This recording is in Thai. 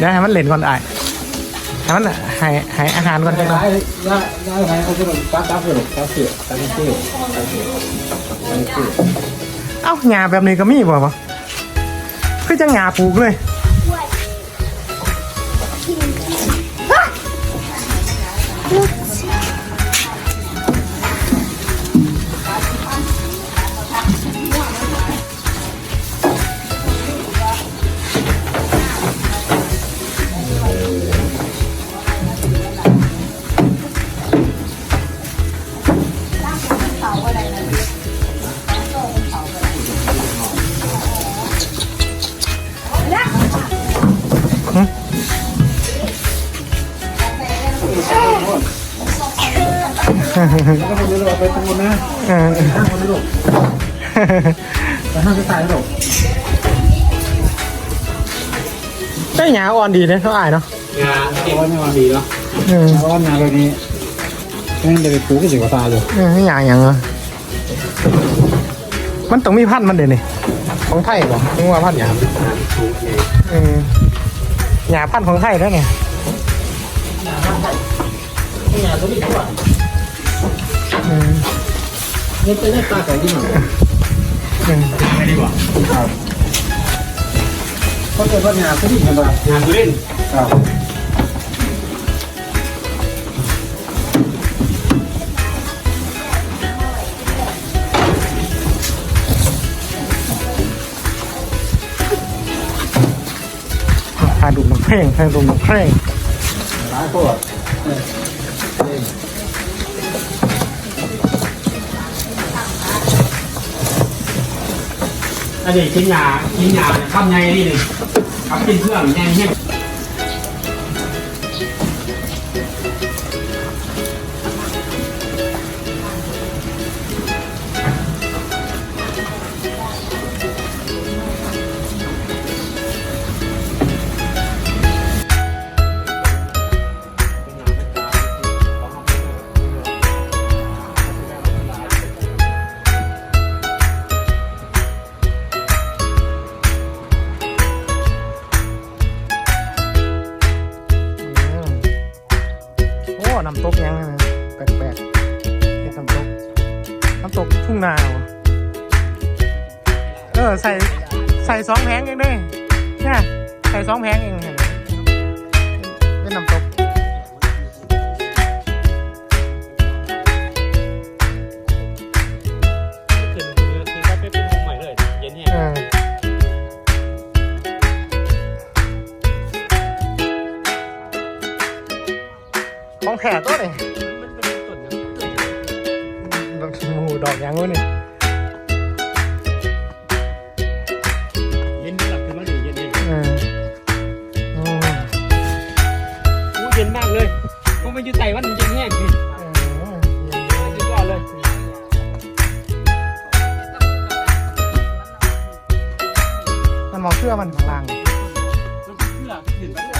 เดี๋ยวให้มันเล่นก่อนไอ้ให้มันให้ให้อาหารก่อนได้จังไหน่อยได้ได้ไหมเขาจะตัดตัดเสือตัดเสือตัดเสือตัดเสือตัดเสือเอ้าหญ้าแบบนี้ก็มีบ่ปะคือจะหญ้าปลูกเลย แล้วก็คนนี้เราไปตรงนู้นนะเออห้างคนนี้ลูกไปห้างจะตายลูกได้หญ้าอ่อนดีเลยเท่าไอ้ายเนาะงานเก็บไว้ในวันดีเนาะเออเพราะว่างานเรานี้ แม่งจะไปปลูกก็สิกว่าตายอยู่เออหญ้าหยังอะมันต้องมีพันธุ์มันเด่นนี่ของไทยบ่ถึงว่าพันธุ์หญ้าเออหญ้าพันธุ์ของไทยแล้วเนี่ยงานก็มีทั่วเออนี่เป็นหน้าตาของที่หนึ่งเออไม่ดีกว่าครับเขาเกิดว่างานก็ดีกันแบบงานเล่นครับ พาดูมันเพลงพาดูมันเพลงร้ายโคตรอันนี้กินยากินยาข้ามไงนี่หนึ่งครับกินเพื่อนแง่เน้ำตกยังไงแปลกๆเห็นน้ำตก น้ำตกทุ่งนาวเออใส่ใส่สองแผงเองด้วยเนี่ยใส่สองแผงเองเห็นเป็นน้ำตก ของแถตัวนี่มันเป็นต้นนะดอกหมูดอกยังวะนี่เย็นหลับขึ้นมาดิเย็นเย็นเออโอ้โอ้เย็นมากเลยผมไปยืนไต่วันเย็นแห้งพี่เออเย็นสุดยอดเลย มันมองเชื่อมันข้างล่างมันเพื่อขึ้นไป